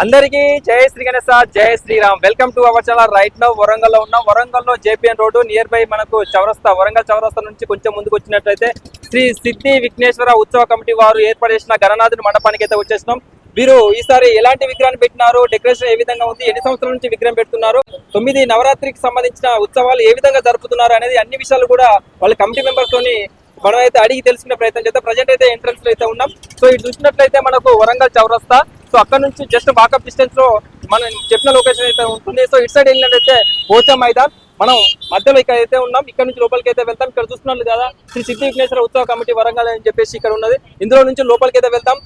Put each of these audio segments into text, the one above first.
అందరికీ జయ శ్రీ గణేశ జయ Shriram. Welcome to our channel right now వరంగల్లో ఉన్నాం. వరంగల్లో జేపీఎన్ రోడ్డు నియర్ బై మనకు చౌరస్తా వరంగల్ చౌరస్తా నుంచి కొంచెం ముందుకు వచ్చినట్లయితే శ్రీ సిద్ధి విఘ్నేశ్వర ఉత్సవ కమిటీ వారు ఏర్పాటు చేసిన గణనాథుని మండపానికి అయితే వచ్చేసినాం. వీరు ఈసారి ఎలాంటి విగ్రహాన్ని పెట్టినారు? డెకరేషన్ ఏ విధంగా ఉంది? ఎన్ని సంవత్సరాల నుంచి విగ్రహం పెడుతున్నారు? తొమ్మిది నవరాత్రికి సంబంధించిన ఉత్సవాలు ఏ విధంగా జరుపుతున్నారు అనేది అన్ని విషయాలు కూడా వాళ్ళ కమిటీ మెంబర్స్ తోని మనం అయితే అడిగి తెలుసుకునే ప్రయత్నం చేద్దాం. ప్రజెంట్ అయితే ఎంట్రన్స్లో అయితే ఉన్నాం. సో ఇటు చూసినట్లయితే మనకు వరంగల్ చౌరస్తా సో అక్కడ నుంచి జస్ట్ వాకప్ డిస్టెన్స్లో మనం చెప్పిన లొకేషన్ అయితే ఉంటుంది. సో ఇటు సైడ్ వెళ్ళినట్లయితే పోచా మైదాన్. మనం మధ్యలో ఇక్కడ అయితే ఉన్నాం. ఇక్కడ నుంచి లోపలికి అయితే వెళ్తాం. ఇక్కడ చూస్తున్నారు కదా శ్రీ సిద్ధి విఘ్నేశ్వర ఉత్సవ కమిటీ వరంగల్ అని చెప్పేసి ఇక్కడ ఉన్నది. ఇందులో నుంచి లోపలికి అయితే వెళ్తాం.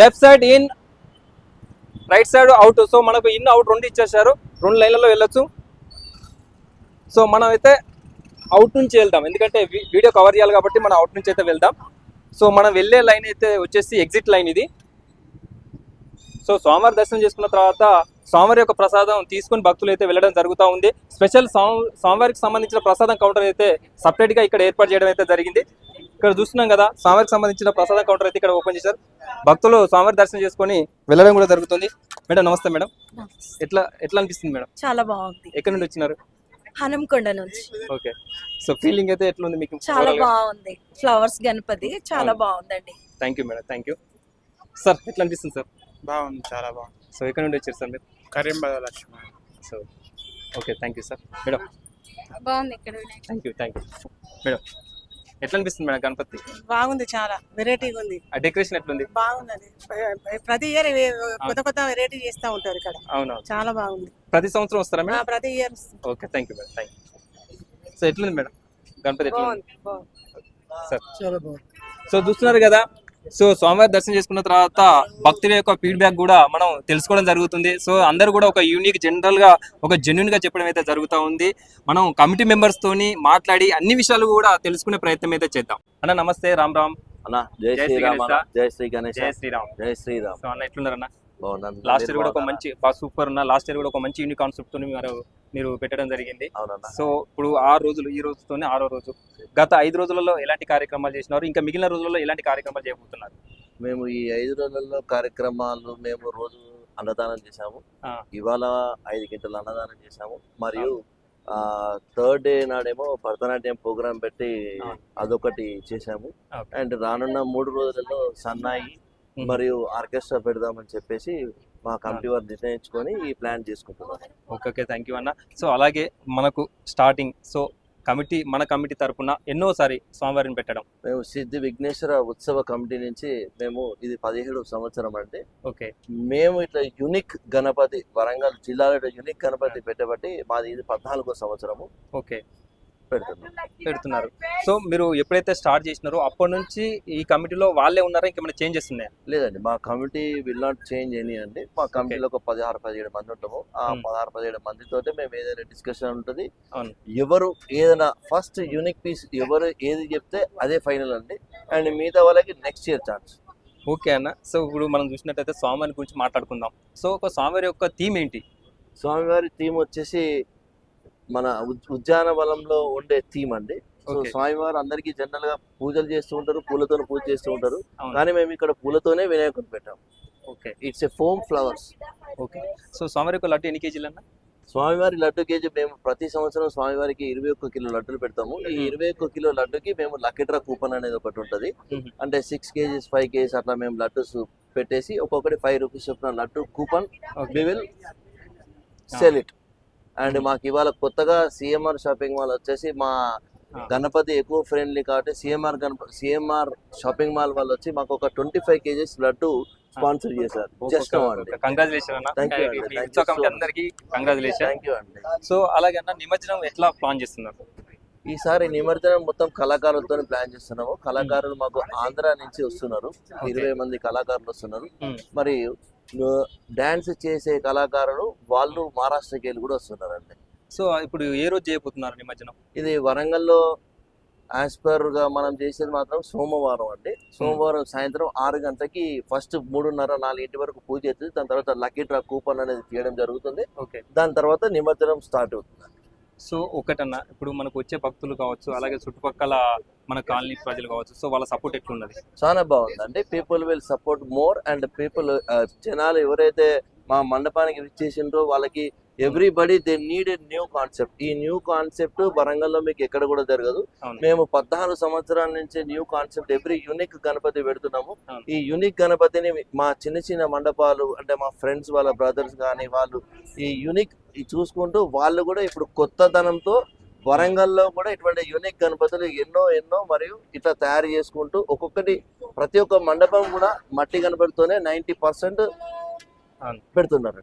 Left side in right side out. So మనకు ఇన్ అవుట్ రెండు ఇచ్చేసారు రెండు లైన్లలో వెళ్ళొచ్చు. సో మనం అయితే అవుట్ నుంచి వెళ్దాం. ఎందుకంటే వీడియో కవర్ చేయాలి కాబట్టి మనం అవుట్ నుంచి అయితే వెళ్దాం. సో మనం వెళ్ళే లైన్ అయితే వచ్చేసి ఎగ్జిట్ లైన్ ఇది. సో స్వామివారి దర్శనం చేసుకున్న తర్వాత స్వామివారి యొక్క ప్రసాదం తీసుకుని భక్తులు అయితే వెళ్ళడం జరుగుతూ ఉంది. స్పెషల్ స్వామి స్వామివారికి సంబంధించిన ప్రసాదం కౌంటర్ అయితే సపరేట్గా ఇక్కడ ఏర్పాటు చేయడం అయితే జరిగింది. ఇక్కడ చూస్తున్నాం కదా స్వామివారికి సంబంధించిన ప్రసాదం కౌంటర్ అయితే ఇక్కడ ఓపెన్ చేశారు. భక్తులు స్వామివారి దర్శనం చేసుకొని వెళ్ళడం కూడా జరుగుతుంది. మేడం నమస్తే మేడం. ఎట్లా ఎట్లా అనిపిస్తుంది మేడం? చాలా బాగుంది. ఎక్కడి నుండి వచ్చినారు? హనంకొండ నుంచి. ఓకే. సో ఫీలింగ్ అయితే ఎట్లుంది మీకు? చాలా బాగుంది. ఫ్లవర్స్ గణపతి చాలా. బాగుందండి. Thank you madam thank you sir ఎట్లా అనిపిస్తుంది సార్? బాగుంది చాలా బాగుంది. సో ఎక్కడి నుండి వచ్చారు సార్ మీరు? Karimabad Lakshmi so okay thank you sir. Madam. బాగుంది ఇక్కడ thank you thank you. Madam ఎట్లా అనిపిస్తుంది మేడం గణపతి? బాగుంది చాలా వెరైటీగా ఉంది. ఆ డెకరేషన్ ఎట్లుంది? బాగున్నది. ప్ర- ప్రతి ఇయర్ కొత్త కొత్త వెరైటీ చేస్తూ ఉంటారు ఇక్కడ. అవునవును. చాలా బాగుంది. ప్రతి సంవత్సరం వస్తారా మేడం? ప్రతి year okay thank you madam thank you. So ఎట్లుంది మేడం? గణపతి సార్. చాలా బాగుంది. సో చూస్తున్నారు కదా సో స్వామివారి దర్శనం చేసుకున్న తర్వాత భక్తుల యొక్క ఫీడ్బ్యాక్ కూడా మనం తెలుసుకోవడం జరుగుతుంది. సో అందరూ కూడా ఒక యూనిక్ జనరల్గా ఒక జెన్యున్గా చెప్పడం అయితే జరుగుతూ ఉంది. మనం కమిటీ మెంబర్స్ తోని మాట్లాడి అన్ని విషయాలు కూడా తెలుసుకునే ప్రయత్నం అయితే చేద్దాం. అన్న నమస్తే రామ్ రామ్. అన్న జై జై శ్రీ శ్రీరామ్. జై శ్రీ గణేష్ జై శ్రీరామ్. జై శ్రీరామ్. అన్న ఎట్లున్నారన్న? బాగున్నాను లాస్ట్ ఇయర్ కూడా ఒక మంచి సూపర్ ఉన్న లాస్ట్ ఇయర్ కూడా ఒక మంచి యూనిక్ కాన్సెప్ట్తో మీరు మీరు పెట్టడం జరిగింది. సో ఇప్పుడు ఆరు రోజులు ఈ రోజుతోనే ఆరో రోజు. గత ఐదు రోజులలో ఎలాంటి కార్యక్రమాలు చేసినారు? ఇంకా మిగిలిన రోజులలో ఎలాంటి కార్యక్రమాలు చేయబోతున్నారు? మేము ఈ ఐదు రోజులలో కార్యక్రమాలు మేము రోజు అన్నదానం చేశాము. ఇవాళ ఐదు గంటలు అన్నదానం చేశాము. మరియు ఆ థర్డ్ డే నాడేమో భరతనాట్యం ప్రోగ్రామ్ పెట్టి. అదొకటి చేశాము. అండ్ రానున్న మూడు రోజులలో సన్నాయి. మరియు ఆర్కెస్ట్రా పెడదామని చెప్పేసి మా కమిటీ వారు నిర్ణయించుకొని ఈ ప్లాన్ చేసుకుంటున్నాం. ఓకే ఓకే థ్యాంక్ యూ అన్న. సో అలాగే మనకు స్టార్టింగ్ సో కమిటీ మన కమిటీ తరపున ఎన్నోసారి స్వామివారిని పెట్టడం. మేము సిద్ధి విఘ్నేశ్వర ఉత్సవ కమిటీ నుంచి మేము ఇది పదిహేడు సంవత్సరం అంటే ఓకే. మేము ఇట్లా యునిక్ గణపతి వరంగల్ జిల్లాలో యునిక్ గణపతి పెట్టబట్టి మాది ఇది పద్నాలుగో సంవత్సరము. ఓకే. పెడుతున్నాం పెడుతున్నారు. సో మీరు ఎప్పుడైతే స్టార్ట్ చేసినారో అప్పటి నుంచి ఈ కమిటీలో వాళ్ళే ఉన్నారా? ఇంకేమైనా చేంజెస్ ఉన్నాయా లేదండి. మా committee will not change any అండి. మా కమిటీలో ఒక పదహారు పదిహేడు మంది ఉంటాము. ఆ Hmm. పదహారు పదిహేడు మందితోటే మేము ఏదైనా డిస్కషన్ ఉంటుంది. ఎవరు ఏదైనా ఫస్ట్ యూనిక్ పీస్ ఎవరు ఏది చెప్తే అదే ఫైనల్ అండి. అండ్ మిగతా వాళ్ళకి నెక్స్ట్ ఇయర్ ఛాన్స్ ఓకే అన్న. సో ఇప్పుడు మనం చూసినట్టయితే స్వామివారి గురించి మాట్లాడుకుందాం. సో ఒక స్వామివారి యొక్క థీమ్ ఏంటి? స్వామివారి థీమ్ వచ్చేసి మన ఉద్- ఉద్యానవనంలో ఉండే థీమ్ అండి. సో స్వామివారు అందరికీ జనరల్గా పూజలు చేస్తూ ఉంటారు పూలతో పూజ చేస్తూ ఉంటారు. కానీ మేము ఇక్కడ పూలతోనే వినాయకుని పెట్టాం. Okay. It's a foam flowers okay. So స్వామివారి లడ్డు ఎన్ని కేజీలు అన్న? స్వామివారి లడ్డు కేజీ మేము ప్రతి సంవత్సరం స్వామివారికి ఇరవై ఒక్క కిలో లడ్డులు పెడతాము. ఈ. ఇరవై ఒక్క కిలో లడ్డుకి మేము లక్కీడ్రా కూపన్ అనేది ఒకటి ఉంటుంది. అంటే సిక్స్ కేజీస్ ఫైవ్ కేజీస్ అట్లా మేము లడ్డూస్ పెట్టేసి ఒక్కొక్కటి ఫైవ్ రూపీస్ చొప్పున laddu coupon. We will sell it and మాకు ఇవాళ కొత్తగా సిఎంఆర్ షాపింగ్ మాల్ వచ్చేసి మా. గణపతి ఎక్కువ ఫ్రెండ్లీ కాబట్టి CMR Ganapati CMR shopping mall వాళ్ళు వచ్చి మాకు ఒక twenty five kgs laddu sponsor చేశారు. జస్ట్ కంగ్రాచులేషన్ సో అలాగే అన్న నిమజ్జనం ఎట్లా ప్లాన్ చేస్తున్నారు? ఈసారి నిమజ్జనం మొత్తం కళాకారులతో ప్లాన్ చేస్తున్నాము. కళాకారులు మాకు ఆంధ్ర నుంచి వస్తున్నారు. ఇరవై మంది కళాకారులు వస్తున్నారు. మరి డాన్స్ చేసే కళాకారులు వాళ్ళు మహారాష్ట్రకి వెళ్ళి కూడా వస్తున్నారండి. సో ఇప్పుడు ఏ రోజు చేయబోతున్నారు నిమజ్జనం? ఇది వరంగల్లో యాజ్ పర్గా మనం చేసేది మాత్రం సోమవారం అండి. సోమవారం సాయంత్రం ఆరు గంటలకి ఫస్ట్ మూడున్నర నాలుగింటి వరకు పూజ అవుతుంది. దాని తర్వాత లక్కీ డ్రా కూపన్ అనేది తీయడం జరుగుతుంది. ఓకే. దాని తర్వాత నిమజ్జనం స్టార్ట్ అవుతుంది. సో ఒకటన్నా ఇప్పుడు మనకు వచ్చే భక్తులు కావచ్చు అలాగే చుట్టుపక్కల మన కాలనీ ప్రజలు కావచ్చు సో వాళ్ళ సపోర్ట్ ఎట్లున్నది చాలా బాగుందండి. People will support more and people జనాలు ఎవరైతే మా మండపానికి విచ్చేసిండ్రో వాళ్ళకి everybody they need a new concept ఈ న్యూ కాన్సెప్ట్ వరంగల్లో మీకు ఎక్కడ కూడా జరగదు. మేము పద్నాలుగు సంవత్సరాల నుంచి new concept every unique Ganapati పెడుతున్నాము. ఈ యూనిక్ గణపతిని మా చిన్న చిన్న మండపాలు అంటే మా ఫ్రెండ్స్ వాళ్ళ బ్రదర్స్ కానీ వాళ్ళు ఈ యూనిక్ చూసుకుంటూ వాళ్ళు కూడా ఇప్పుడు కొత్తదనంతో వరంగల్లో కూడా ఇటువంటి యూనిక్ గణపతులు ఎన్నో ఎన్నో మరియు ఇట్లా తయారు చేసుకుంటూ ఒక్కొక్కటి ప్రతి ఒక్క మండపం కూడా మట్టి గణపతితోనే నైంటీ పర్సెంట్. పెడుతున్నారు.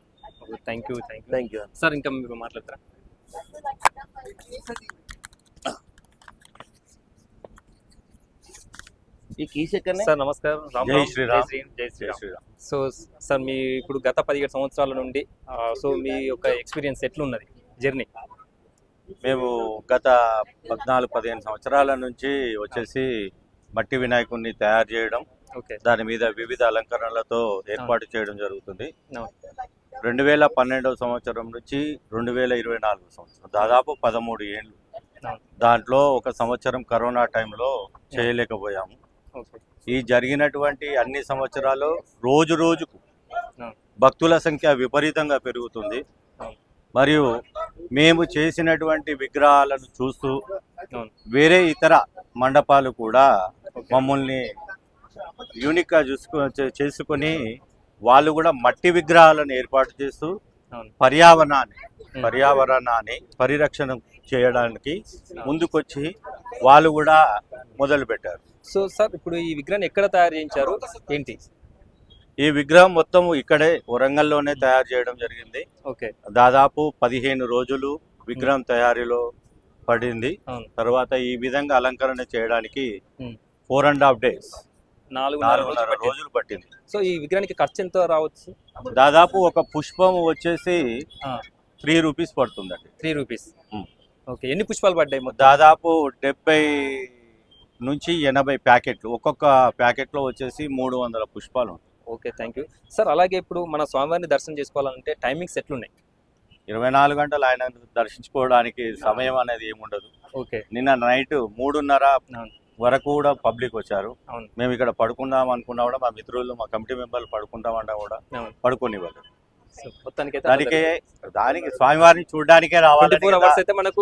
Thank you thank you thank you sir ఇంకా మీరు మాట్లాడతారా? సార్ నమస్కారం. రామ్ జై రామ్. శ్రీరామ్. జై శ్రీ- జై జై శ్రీరామ్. సో సార్ మీ ఇప్పుడు గత పదిహేడు సంవత్సరాల నుండి సో మీ యొక్క ఎక్స్పీరియన్స్ ఎట్లున్నది? జర్నీ మేము గత పద్నాలుగు పదిహేను సంవత్సరాల నుంచి వచ్చేసి మట్టి వినాయకుడిని తయారు చేయడం ఓకే దాని మీద వివిధ అలంకరణలతో ఏర్పాటు చేయడం జరుగుతుంది. రెండు వేల పన్నెండవ సంవత్సరం నుంచి రెండు వేల ఇరవై నాలుగు సంవత్సరం దాదాపు పదమూడు ఏళ్ళు. దాంట్లో ఒక సంవత్సరం కరోనా టైంలో చేయలేకపోయాము. ఈ జరిగినటువంటి అన్ని సంవత్సరాలు రోజు రోజుకు భక్తుల సంఖ్య విపరీతంగా పెరుగుతుంది. మరియు మేము చేసినటువంటి విగ్రహాలను చూస్తూ వేరే ఇతర మండపాలు కూడా మమ్మల్ని యూనిక్గా చూసుకొని చేసుకొని వాళ్ళు కూడా మట్టి విగ్రహాలను ఏర్పాటు చేస్తూ. పర్యావరణాన్ని. పర్యావరణాన్ని పరిరక్షణ చేయడానికి ముందుకొచ్చి వాళ్ళు కూడా మొదలు పెట్టారు సో సార్ ఇప్పుడు ఈ విగ్రహాన్ని ఎక్కడ తయారు చేయించారు ఏంటి ఈ విగ్రహం మొత్తం ఇక్కడే వరంగల్లోనే తయారు చేయడం జరిగింది ఓకే దాదాపు పదిహేను రోజులు విగ్రహం తయారీలో పడింది. తర్వాత ఈ విధంగా అలంకరణ చేయడానికి. ఫోర్ అండ్ హాఫ్ డేస్ నాలుగున్నర రోజులు పట్టింది. సో ఈ విగ్రహానికి ఖర్చు ఎంత రావచ్చు? దాదాపు ఒక పుష్పం వచ్చేసి. త్రీ రూపీస్ పడుతుందండి. Three rupees. ఓకే ఎన్ని పుష్పాలు పడ్డాయి దాదాపు డెబ్బై నుంచి ఎనభై ప్యాకెట్లు. ఒక్కొక్క ప్యాకెట్లో వచ్చేసి మూడు వందల పుష్పాలు ఓకే థ్యాంక్ యూ. సార్ అలాగే ఇప్పుడు మన స్వామివారిని దర్శనం చేసుకోవాలంటే టైమింగ్స్ ఎట్లున్నాయి? ఇరవై నాలుగు గంటలు ఆయన దర్శించుకోవడానికి సమయం అనేది ఏముండదు. ఓకే. నిన్న నైట్ మూడున్నర. వరకు కూడా పబ్లిక్ వచ్చారు. మేము ఇక్కడ పడుకుందాం అనుకున్నా కూడా మా మిత్రులు మా కమిటీ మెంబర్లు పడుకుంటామన్నా కూడా మొత్తానికి దానికే దానికి స్వామివారిని చూడడానికే రావాలి మనకు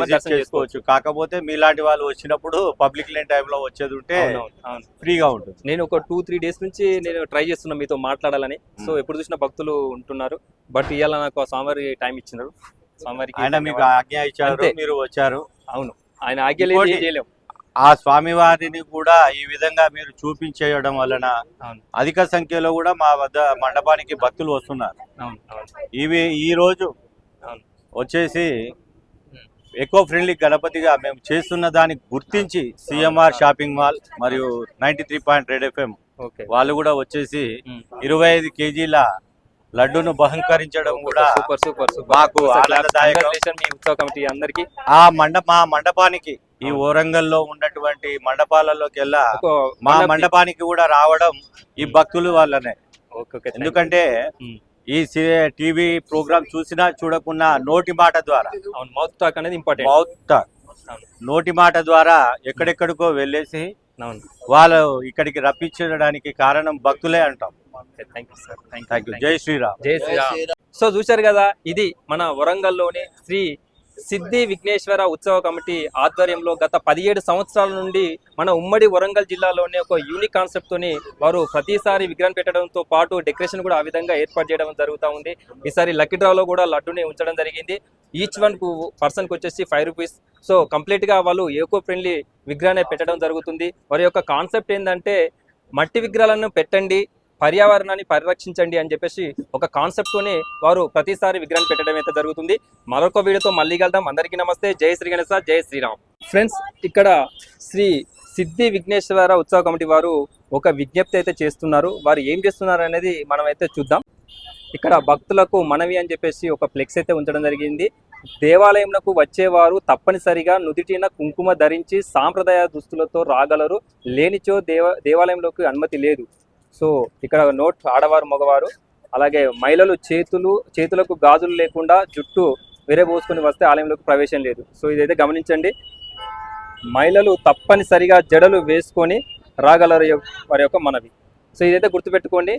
విజిట్ చేసుకోవచ్చు కాకపోతే మీలాంటి వాళ్ళు వచ్చినప్పుడు పబ్లిక్ లేని టైంలో వచ్చేది ఉంటే. ఫ్రీగా ఉంటుంది. నేను ఒక టూ త్రీ డేస్ నుంచి నేను ట్రై చేస్తున్నా మీతో మాట్లాడాలని. సో. ఎప్పుడు చూసిన భక్తులు ఉంటున్నారు. బట్ ఇవాళ నాకు స్వామివారి టైం ఇచ్చినారు. స్వామివారికి ఆయన మీకు. ఆజ్ఞ ఇచ్చారు. మీరు వచ్చారు. అవును. ఆయన ఆజ్ఞ చేయలేము ఆ స్వామివారిని కూడా ఈ విధంగా మీరు చూపించేయడం వలన. అధిక సంఖ్యలో కూడా మా వద్ద మండపానికి భక్తులు వస్తున్నారు ఇవి ఈ రోజు. వచ్చేసి. ఎకో ఫ్రెండ్లీ గణపతిగా మేము చేస్తున్న దానికి గుర్తించి సిఎంఆర్ షాపింగ్ మాల్ మరియు ninety three point red FM వాళ్ళు కూడా వచ్చేసి. ఇరవై ఐదు కేజీల లడ్డును బహంకరించడం కూడా సూపర్ సూపర్ సూపర్ మాకు ఆనందదాయకం. ఆ మండ మా మండపానికి ఈ ఓరంగల్లో ఉన్నటువంటి మండపాలలోకి వెళ్ళా ఒక మా మండపం- మండపానికి కూడా రావడం ఈ భక్తులు ఓకే ఎందుకంటే. ఈ టీవీ ప్రోగ్రామ్ చూసినా చూడకున్నా నోటి మాట ద్వారా అవును మౌత్ టాక్ అనేది ఇంపార్టెంట్ మౌత్ అవును. నోటి మాట ద్వారా ఎక్కడెక్కడికో వెళ్ళేసి వాళ్ళు ఇక్కడికి రప్పించడానికి కారణం భక్తులే అంటాం. జై శ్రీరామ్. జై శ్రీరామ్. సో చూశారు కదా ఇది మన వరంగల్లోని శ్రీ సిద్ధి విఘ్నేశ్వర ఉత్సవ కమిటీ ఆధ్వర్యంలో గత పదిహేడు సంవత్సరాల నుండి మన ఉమ్మడి వరంగల్ జిల్లాలోనే ఒక యూనిక్ కాన్సెప్ట్తోని వారు ప్రతిసారి విగ్రహం పెట్టడంతో పాటు డెకరేషన్ కూడా ఆ విధంగా ఏర్పాటు చేయడం జరుగుతూ ఉంది. ఈసారి లక్కీ డ్రాలో కూడా లడ్డుని ఉంచడం జరిగింది. ఈచ్ వన్కు వచ్చేసి ఫైవ్ రూపీస్ సో కంప్లీట్గా వాళ్ళు ఏకో ఫ్రెండ్లీ విగ్రహాన్ని పెట్టడం జరుగుతుంది. వారి యొక్క కాన్సెప్ట్ ఏంటంటే మట్టి విగ్రహాలను పెట్టండి. పర్యావరణాన్ని పరిరక్షించండి అని చెప్పేసి ఒక కాన్సెప్ట్తోనే వారు ప్రతిసారి విగ్రహం పెట్టడం అయితే జరుగుతుంది. మరొక వీడియోతో మళ్ళీ కలుద్దాం. అందరికీ నమస్తే. జై శ్రీ గణేశ జై శ్రీరామ్. ఫ్రెండ్స్ ఇక్కడ శ్రీ సిద్ధి విఘ్నేశ్వర ఉత్సవ కమిటీ వారు ఒక విజ్ఞప్తి అయితే చేస్తున్నారు. వారు ఏం చేస్తున్నారు అనేది మనం అయితే చూద్దాం. ఇక్కడ భక్తులకు మనవి అని చెప్పేసి ఒక ఫ్లెక్స్ అయితే ఉంచడం జరిగింది. దేవాలయంకు వచ్చేవారు తప్పనిసరిగా నుదిటిన కుంకుమ ధరించి సాంప్రదాయ దుస్తులతో రాగలరు. లేనిచో దేవ దేవాలయంలోకి అనుమతి లేదు. సో ఇక్కడ నోట్ ఆడవారు మగవారు అలాగే మహిళలు చేతులు చేతులకు గాజులు లేకుండా జుట్టు వేరే పోసుకొని వస్తే ఆలయంలోకి ప్రవేశం లేదు. సో ఇదైతే గమనించండి. మహిళలు తప్పనిసరిగా జడలు వేసుకొని రాగలరు వారి యొక్క మనవి. సో ఇదైతే గుర్తుపెట్టుకోండి.